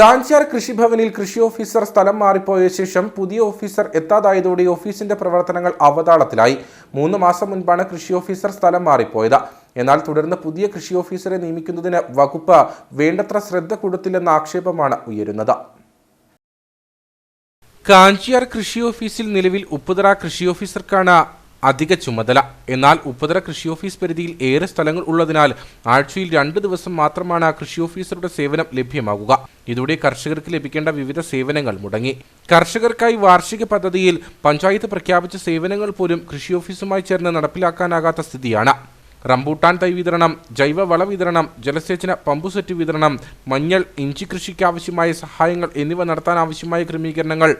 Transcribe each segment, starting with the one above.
കാഞ്ചാർ കൃഷിഭവനിൽ കൃഷി ഓഫീസർ സ്ഥലം മാറിപ്പോയ ശേഷം പുതിയ ഓഫീസർ എത്താതായതോടെ ഓഫീസിന്റെ പ്രവർത്തനങ്ങൾ അവതാളത്തിലായി. മൂന്ന് മാസം മുൻപാണ് കൃഷി ഓഫീസർ സ്ഥലം മാറിപ്പോയത്. എന്നാൽ തുടർന്ന് പുതിയ കൃഷി ഓഫീസറെ നിയമിക്കുന്നതിന് വകുപ്പ് വേണ്ടത്ര ശ്രദ്ധ കൊടുത്തില്ലെന്ന ആക്ഷേപമാണ് ഉയരുന്നത്. കാഞ്ചിയാർ കൃഷി ഓഫീസിൽ നിലവിൽ ഉപ്പുതറ കൃഷി ഓഫീസർക്കാണ് അധിക ചുമതല. എന്നാൽ ഉപ്പതര കൃഷി ഓഫീസ് പരിധിയിൽ ഏറെ സ്ഥലങ്ങൾ ഉള്ളതിനാൽ ആഴ്ചയിൽ രണ്ട് ദിവസം മാത്രമാണ് കൃഷി ഓഫീസറുടെ സേവനം ലഭ്യമാകുക. ഇതോടെ കർഷകർക്ക് ലഭിക്കേണ്ട വിവിധ സേവനങ്ങൾ മുടങ്ങി. കർഷകർക്കായി വാർഷിക പദ്ധതിയിൽ പഞ്ചായത്ത് പ്രഖ്യാപിച്ച സേവനങ്ങൾ പോലും കൃഷി ഓഫീസുമായി ചേർന്ന് നടപ്പിലാക്കാനാകാത്ത സ്ഥിതിയാണ്. റംബൂട്ടാൻ തൈ വിതരണം ജൈവ വള വിതരണം ജലസേചന പമ്പുസെറ്റ് വിതരണം മഞ്ഞൾ ഇഞ്ചി കൃഷിക്ക് ആവശ്യമായ സഹായങ്ങൾ എന്നിവ നടത്താൻ ആവശ്യമായ ക്രമീകരണങ്ങൾ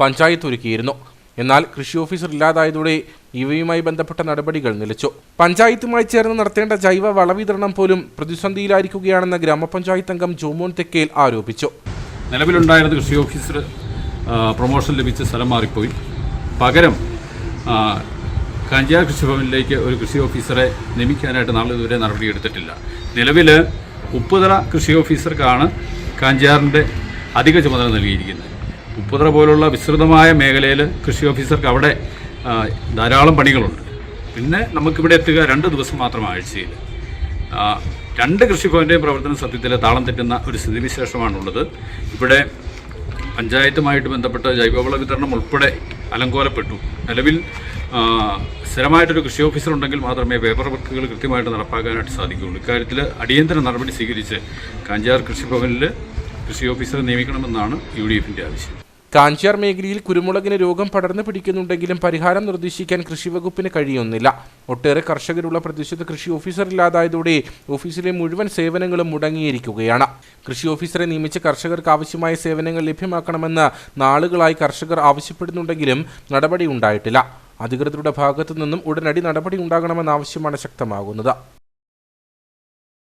പഞ്ചായത്ത് ഒരുക്കിയിരുന്നു. എന്നാൽ കൃഷി ഓഫീസർ ഇല്ലാതായതോടെ ഇവയുമായി ബന്ധപ്പെട്ട നടപടികൾ നിലച്ചു. പഞ്ചായത്തുമായി ചേർന്ന് നടത്തേണ്ട ജൈവ വളവിതരണം പോലും പ്രതിസന്ധിയിലായിരിക്കുകയാണെന്ന് ഗ്രാമപഞ്ചായത്ത് അംഗം ജോമോൻ തെക്കേൽ ആരോപിച്ചു. നിലവിലുണ്ടായിരുന്ന കൃഷി ഓഫീസർ പ്രൊമോഷൻ ലഭിച്ച സ്ഥലം മാറിപ്പോയി. പകരം ആ, കാഞ്ചിയാർ കൃഷിഭവനിലേക്ക് ഒരു കൃഷി ഓഫീസറെ നിയമിക്കാനായിട്ട് നാളെ ഇതുവരെ നടപടിയെടുത്തിട്ടില്ല നിലവിൽ ഉപ്പുതറ കൃഷി ഓഫീസർക്കാണ് കാഞ്ചാറിന്റെ അധിക ചുമതല നൽകിയിരിക്കുന്നത്. ഉപ്പുതറ പോലുള്ള വിസ്തൃതമായ മേഖലയിൽ കൃഷി ഓഫീസർക്ക് അവിടെ ധാരാളം പണികളുണ്ട്. പിന്നെ നമുക്കിവിടെ എത്തുക രണ്ട് ദിവസം മാത്രം ആഴ്ചയിൽ. രണ്ട് കൃഷിഭവന്റെയും പ്രവർത്തന സത്യത്തിൽ താളം തെറ്റുന്ന ഒരു സ്ഥിതിവിശേഷമാണുള്ളത്. ഇവിടെ പഞ്ചായത്തുമായിട്ട് ബന്ധപ്പെട്ട ജൈവവള വിതരണം ഉൾപ്പെടെ അലങ്കോലപ്പെട്ടു. നിലവിൽ സ്ഥിരമായിട്ടൊരു കൃഷി ഓഫീസർ ഉണ്ടെങ്കിൽ മാത്രമേ പേപ്പർ വർക്കുകൾ കൃത്യമായിട്ട് നടപ്പാക്കാനായിട്ട് സാധിക്കുകയുള്ളൂ. ഇക്കാര്യത്തിൽ അടിയന്തര നടപടി സ്വീകരിച്ച് കാഞ്ചാർ കൃഷിഭവനിൽ കൃഷി ഓഫീസറെ നിയമിക്കണമെന്നാണ് യു ഡി എഫിന്റെ ആവശ്യം. കാഞ്ചിയാർ മേഖലയിൽ കുരുമുളകിന് രോഗം പടർന്നു പിടിക്കുന്നുണ്ടെങ്കിലും പരിഹാരം നിർദ്ദേശിക്കാൻ കൃഷിവകുപ്പിന് കഴിയുന്നില്ല. ഒട്ടേറെ കർഷകരുള്ള പ്രദേശത്ത് കൃഷി ഓഫീസർ ഇല്ലാതായതോടെ ഓഫീസിലെ മുഴുവൻ സേവനങ്ങളും മുടങ്ങിയിരിക്കുകയാണ്. കൃഷി ഓഫീസറെ നിയമിച്ച് കർഷകർക്ക് ആവശ്യമായ സേവനങ്ങൾ ലഭ്യമാക്കണമെന്ന് നാളുകളായി കർഷകർ ആവശ്യപ്പെടുന്നുണ്ടെങ്കിലും നടപടി ഉണ്ടായിട്ടില്ല. അധികൃതരുടെ ഭാഗത്തു നിന്നും ഉടനടി നടപടി ഉണ്ടാകണമെന്ന ആവശ്യമാണ് ശക്തമാകുന്നത്.